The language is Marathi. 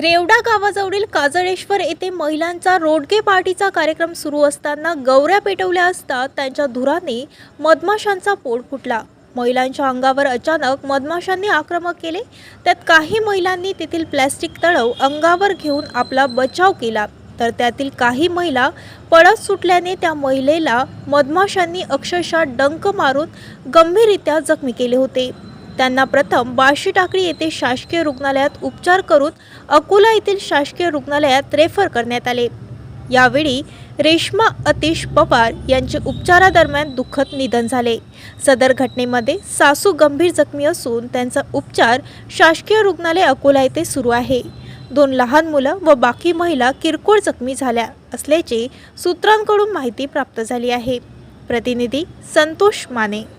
रेवडा गावाजवळील काजळेश्वर येथे महिलांचा रोडगे पार्टीचा कार्यक्रम सुरू असताना गौऱ्या पेटवल्या असता त्यांच्या धुराने मधमाशांचा पोट फुटला. महिलांच्या अंगावर अचानक मधमाशांनी आक्रमक केले. त्यात काही महिलांनी तेथील प्लॅस्टिक तळव अंगावर घेऊन आपला बचाव केला. तर त्यातील काही महिला पळत सुटल्याने त्या महिलेला मधमाशांनी अक्षरशः डंक मारून गंभीररित्या जखमी केले होते. त्यांना प्रथम बाशी टाकळी येथे शासकीय रुग्णालयात उपचार करून अकोला येथील शासकीय रुग्णालयात रेफर करण्यात आले. यावेळी रेश्मा अतिश पवार यांचे उपचारादरम्यान दुःखद निधन झाले. सदर घटनेमध्ये सासू गंभीर जखमी असून त्यांचा उपचार शासकीय रुग्णालय अकोला येथे सुरू आहे. दोन लहान मुलं व बाकी महिला किरकोळ जखमी झाल्या असल्याची सूत्रांकडून माहिती प्राप्त झाली आहे. प्रतिनिधी संतोष माने.